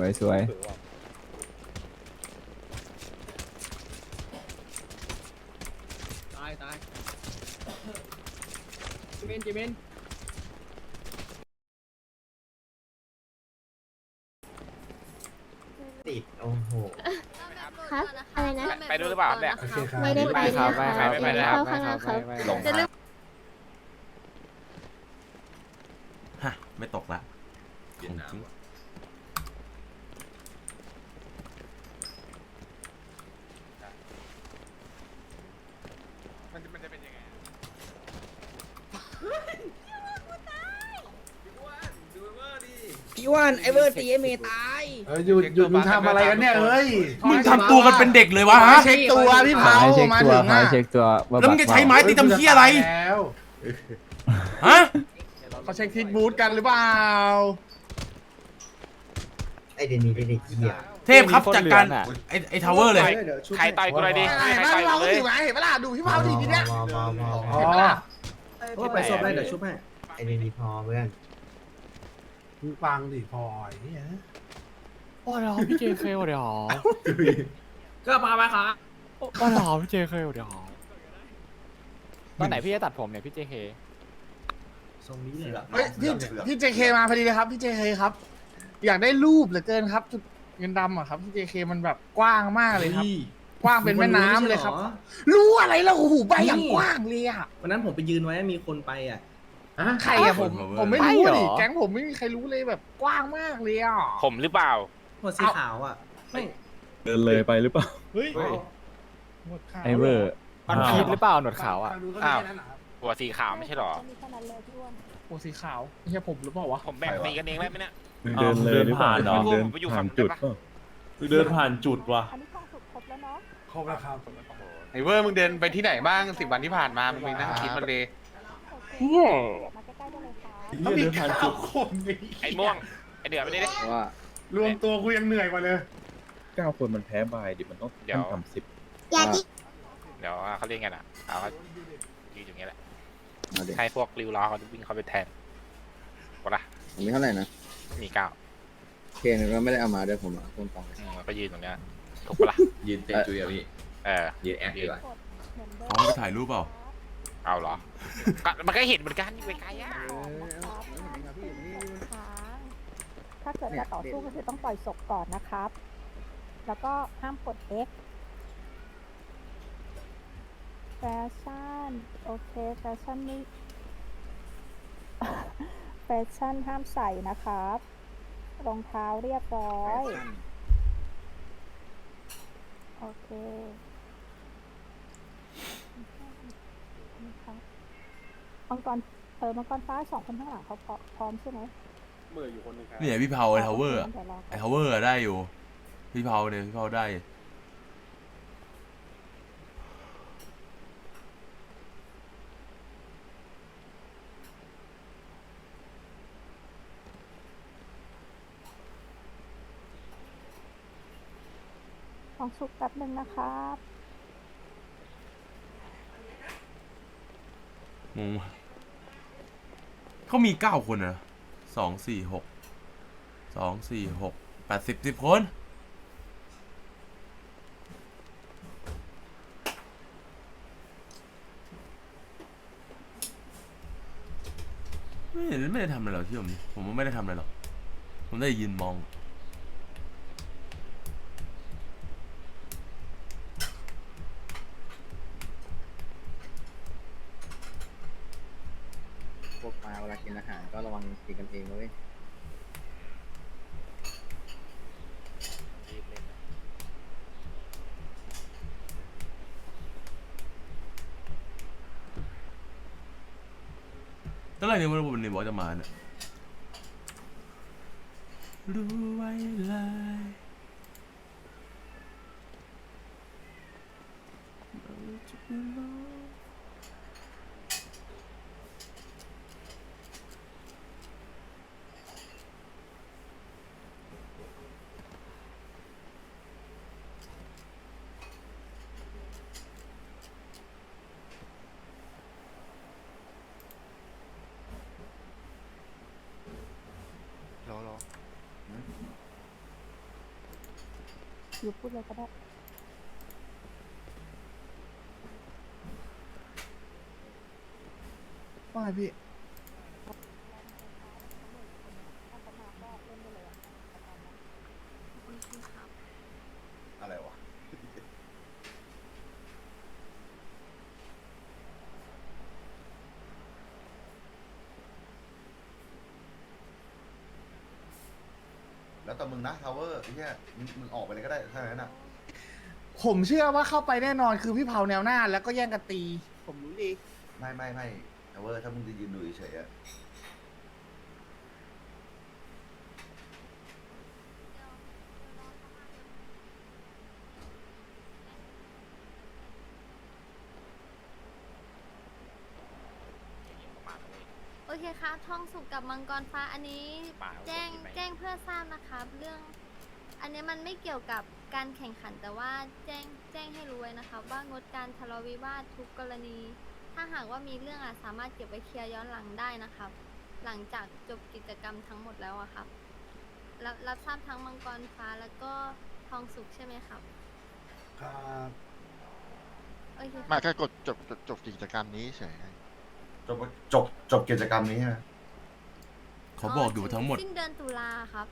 วยสวยตายตายจิเมนจิเมนติดโอ้โห ครับอะไรนะ ไปด้วยหรือเปล่าเนี่ย โอเคครับไม่ได้ไปไม่ครับไม่ครับไม่ไม่ไปครับเข้าข้างหน้าครับไม่หลงจะลืมฮะไม่ตกละของจริง มันจะมันจะเป็นยังไง พี่ว่านไอเวอร์ตีไอเมย์ตายเออหยุดหยุดมึงทำอะไรกันเนี่ยเฮ้ยมึงทำตัวกันเป็นเด็กเลยวะฮะเช็คตัวพี่ขอเผาให้เช็คมาตัวถึงขออะให้เช็คตัวว่าแล้วมึงจะใช้บัไม้กเปล่าตีทำเหี้ยอะไรแล้วฮะเขาเช็คทิศบูธกันหรือเปล่าไอเดนนี่เป็นเด็กเหี้ยเทพครับจากการไอไอทาวเวอร์เลยใครต่อยกูเลยดิเห็นใครไหมต่อยเรากูก็เลยถือไม้เห็นปะล่ะดูพี่เผาดีทีเนี้ยพอพอพอพอเห็นปะล่ะโอ้ไปศพได้เดี๋ยวชุบให้ไอเดนนี่พอเพื่อน มึงฟังดิพลอยเนี่ยว่าเดี๋ยวพี่เจเคว่าเดี๋ยวก็มาไปครับว่าเดี๋ยวพี่เจเคว่าเดี๋ยวตอนไหนพี่จะตัดผมเนี่ยพี่เจเคทรงนี้เลยเฮ้ยพี่พี่เจเคมาพอดีเลยครับพี่เจเคครับ อยากได้รูปเหลือเกินครับจุดเงินดำอะครับพี่เจเคมันแบบกว้างมากเลยครับ กว้างเป็นแม่น้ำเลยครับ รู้อะไรแล้วโอ้โหใบอย่างกว้างเลยอะวันนั้นผมไปยืนไว้มีคนไปอะ ใครอะผม ผมไม่รู้ดิแก๊งผมไม่มีใครรู้เลยแบบกว้างมากเลยอะผมหรือเปล่าหัวสีขาวอะไม่เดินเลยไปหรือเปล่าเฮ้ยไอเวอร์มันพีดหรือเปล่าหนวดขาวอะอ้าวหัวสีขาวไม่ใช่หรอโอ้สีขาวไม่ใช่ผมหรือเปล่าวะผมแบ่งตีกันเองได้ไหมเนี่ยเดินเลยหรือเปล่าเดินผ่านเหรอเดินผมไปอยู่ฝั่ผ่างนนู้นจุดได้ปะเปล่าเดินผ่านจุดว่ะอันนี้ของสุกครบแล้วเนาะครบแล้วครับไอเวอร์มึงเดินไปที่ไหนบ้างสิบวันที่ผ่านมามึงไปนั่งคิดมันเลยโอ เคมาใกล้ๆได้เลยค่ะต้องมีเก้าคนดิไอ้ม่วง ไอ้เดือดไม่ได้ดิว่ารวมตัวกูยังเหนื่อยกว่าเลยเก้าคนมันแพ้บายดิมันต้องเดี๋ยวทำสิบอย่าดิเดี๋ยวเขาเรียกกันอะเอาเขายืนอย่างเงี้ยแหละเอาดิให้พวกริวล้อเขาวิ่งเข้าไปแทนกดละผมมีเท่าไหร่นะมีเก้าเคนก็ไม่ได้เอามาด้วยผมอะต้นตองอืมก็ยืนตรงเนี้ยถูกปะล่ะยืนเต็มจุยอะพี่เออยืนแอคดีกว่ากดเหมือนเดิมอ๋อไปถ่ายรูปเปล่า เอาเหรอก็มันก็เห็นเหมือนกันอยู่ไกลๆอะถ้าเกิดจะต่อสู้ก็คือต้องปล่อยศพก่อนนะครับ แล้วก็ห้ามกด X แฟชั่นโอเคแฟชั่นนี่แฟชั่นห้ามใส่นะครับรองเท้าเรียบร้อย โอเคนะครับ มังกรเออมังกรฟ้าสองคนข้างหลังเขาพร้อมพร้อมใช่ไหมเนี่ยพี่เผาไอทาวเวอร์อะเดี๋ยวรอไอทาวเวอร์อะได้อยู่ พี่เผาเนี่ยพี่เผาได้ลองสุกแป๊บหนึ่งนะครับ งงว่ะ เขามีเก้าคนนะสองสี่หกสองสี่หกแปดสิบสิบคน ไม่เห็นไม่ได้ทำอะไรหรอกที่ผมผมว่าไม่ได้ทำอะไรหรอก ผมได้ยินมอง พวกมาเวลากินอาหารก็ระวังกินกันเองเลยรีะตั้งแต่เนี่ยวันนี้บอกจะมาเนี่ยรู้ไว้เลยจะเป็น อยู่พูดเลยก็ได้ว่าไงพี่ อะไรวะ แล้วแต่มึงนะทาวเวอร์ไอ้เหี้ยมึงมึงออกไปเลยก็ได้ถ้าอย่างนั้นอะผมเชื่อว่าเข้าไปแน่นอนคือพี่เผาแนวหน้า แล้วก็แย่งกันตี ผมรู้ดี ไม่ไม่ไม่ทาวเวอร์ถ้ามึงจะยืนดูเฉยๆอะ คครับทองสุกกับมังกรฟ้าอันนี้มาแจ้งคนที่ไม่แจ้งเพื่อทราบนะครับ เรื่อง อันนี้มันไม่เกี่ยวกับการแข่งขันแต่ว่าแจ้งแจ้งให้รู้ไว้นะครับ ว่างดการทะเลาะวิวาททุกกรณี ถ้าหากว่ามีเรื่องอะสามารถเก็บไว้เคลียร์ย้อนหลังได้นะครับ หลังจากจบกิจกรรมทั้งหมดแล้วอะครับ รับรับทราบทั้งมังกรฟ้าแล้วก็ทองสุกใช่ไหมครับครับโอเคมาแค่กดจบจบจบกิจกรรมนี้เฉย จบจบ จบกิจกรรมนี้ใช่ไหมเขาบอกอยู่ทั้งหมดสิ้นเดือนตุลาครับ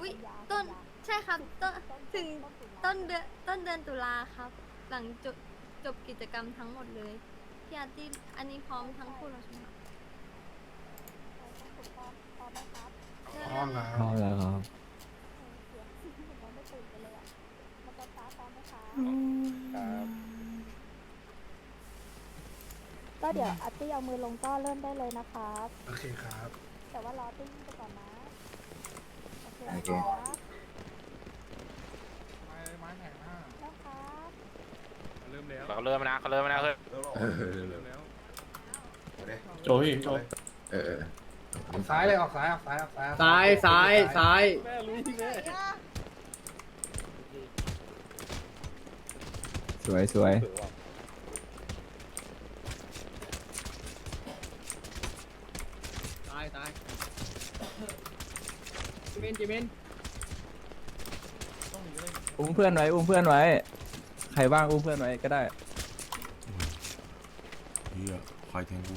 อุ้ยต้นใช่ครับต้นถึงต้นเดือนต้นเดือนตุลาครับ หลังจบจบกิจกรรมทั้งหมดเลยพี่อาร์ตี้อันนี้พร้อมทั้งคู่แล้วใช่ไหมครับพร้อมแล้วพร้อมแล้วครับครั ก็เดี๋ยวอาร์ตี้เอามือลงก็เริ่มได้เลยนะครับ โอเคครับ แต่ว่ารอติ้งไปก่อนนะ โอเคโอเคครับไม้ไม้แข็งหน้าแล้วครับเขาเริ่มนะเขาเริ่มนะเฮ้ยเออโจพี่โจเออเออออกซ้ายเลยออกซ้ายออกซ้ายออกซ้ายซ้ายซ้ายซ้ายสวยสวยซ้ายซ้าย จิมินจิมินอุ้มเพื่อนไว้อุ้มเพื่อนไว้ ใครว่างอุ้มเพื่อนไว้ก็ได้ เฮียใครแทงกู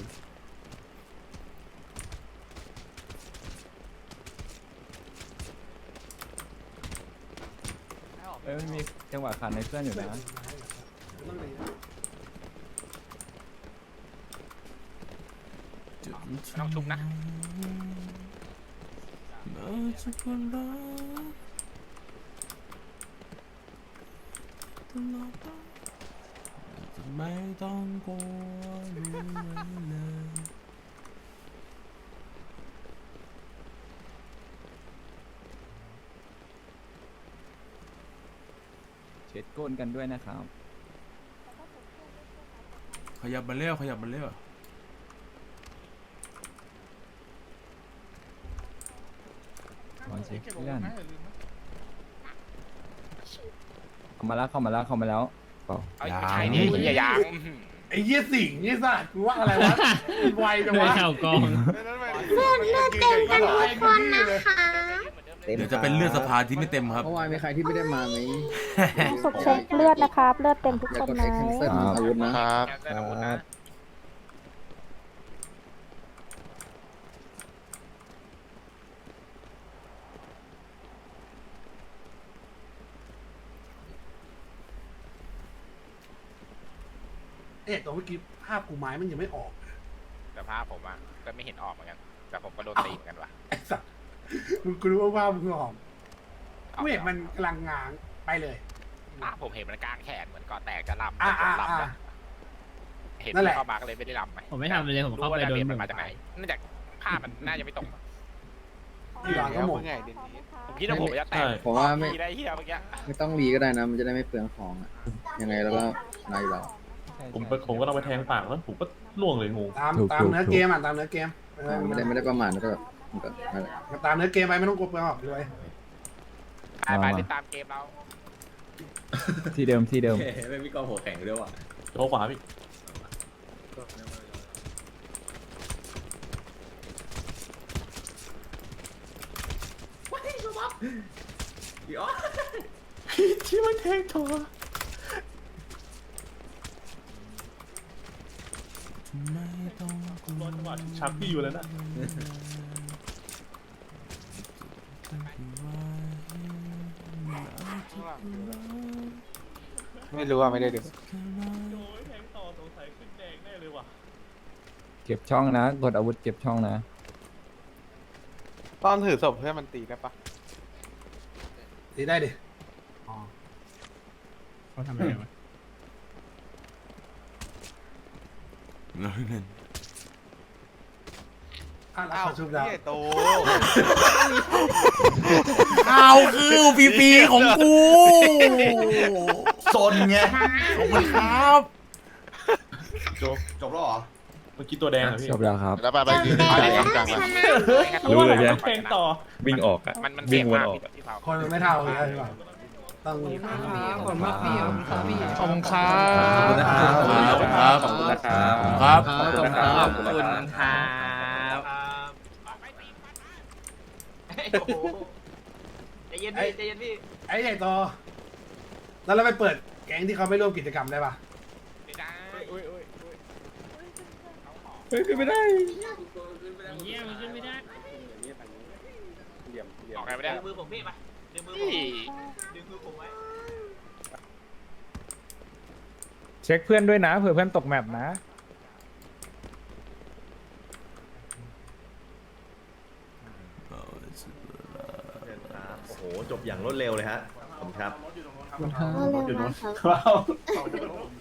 เอ้ยมันมีจังหวะขันในเพื่อนอยู่นะไม่ต้องชุบนะ ไม่ต้องกลัวรู้ไว้เลยเช็ดก้นกันด้วยนะครับ ขยับมาเร็วขยับมาเร็ว ขอ เช็คเก็บเพื่อาอวุธนนะอย่าลืมนะเข้ามาแล้วเข้ามาแล้วเข้ามาแล้วเปล่าเอ้ยไม่ใช่นี่เฮียยางไอ้เหี้ยสิงนี่สัตว์กูว่าอะไรวะมันไวจังวะกองเพื่อนเลือดเต็มกันทุกคนนะคะเดี๋ยวจะเป็นเลือดสภาที่ไม่เต็มครับเมื่อวานมีใครที่ไม่ได้มาไหมต้องสุกเช็คเลือดนะครับเลือดเต็มทุกอย่าคนกดไหมเอ็กแคนเซิลอาวุธนะครับ แกได้อาวุธนะเอ๊ะตัวเมื่อกี้ภาพกูไม้มันยังไม่ออกแต่ภาพผมอะก็ไม่เห็นออกเหมือนกัน แต่ผมก็โดนตีเหมือนกันว่ะไอ้สัตว์มึงกูรู้ว่าภาพมึงออกกูเห็นมันกำลังงางไปเลยอะผมเห็นมันกลางแขนเหมือนก่อแตกจะลำอ่าจะอ่าลำอ่าอะเห็นนั่นแหละ เข้ามาก็เลยไม่ได้ลำไหมผมไม่ทำเลยผมเข้าไปรู้ว่โดนดหมันึ่งมาจากไหนน่าจะภาพมันน่าจะไม่ตรงอะที่ร้านก็หมด ผมคิดว่าผมจะแตกผมว่าไม่ ได้เฮียเมื่อกี้ ไม่ต้องรีก็ได้นะ มันจะได้ไม่เปลืองของอะยังไงแล้วก็นายเรา ผมผมก็ต้องไปแทงปากแล้วผมก็ล่วงเลยงูตามถูกตามถูกเนื้อถูก เกมอะตามเนื้อเกมเออไม่ได้ไม่ได้ประมาทแล้วก็แบบมันก็นั่นแหละตามเนื้อเกมไปไม่ต้องกลัวเปลืองออกด้วยไปไปติดตามเกมเราที่เดิมที่เดิม ไม่มีกองหัวแข็งด้วยว่ะโชว์ขวาพี่พี่อ๋อที่มันแทงตัวไม่ต้อง กลัวชักพี่อยู่แล้วนะไม่รู้ว่าไม่ได้ดูเก็บช่องนะ กดอาวุธเก็บช่องนะ ตอนถือศพเพื่อนมันตีได้ปะตีได้ดิเขาทำอะไรวะเงิ นเงินอะแล้วอ้าวเขาชุบดาวพี่ไอ้โตข้าวคือปีปีๆของกูโซนไงขอบคุณครับ จบจบแล้วเหรอเมื่อกี้ตัวแดงเหรอพี่ จบแล้วครับ แล้วไปไปยืนในใจกลางๆเลยรู้เลยใช่ไหมเพลงต่อ วิ่งออกอะมันมันวิ่งวนออกที่เผาคนมันไม่เท่ากันใช่ป่ะต้องขอบคุณมากพี่ขอบคุณครับขอบคุณนะครับขอบคุณนะครับครับขอบคุณนะครับ ขอบคุณครับ ใจเย็นพี่ใจเย็นพี่ไอ้ใหญ่โตแล้วเราไปเปิดแก๊งที่เขาไม่ร่วมกิจกรรมได้ป่ะออกไงไม่ได้มือผมพี่มาดึงมือพี่ดึงมือผมไว้เช็คเพื่อนด้วยนะเผื่อเพื่อนตกแมปนะ โอ้โห จบอย่างรวดเร็วเลยฮะผมครับก็เร็วมากครับครับ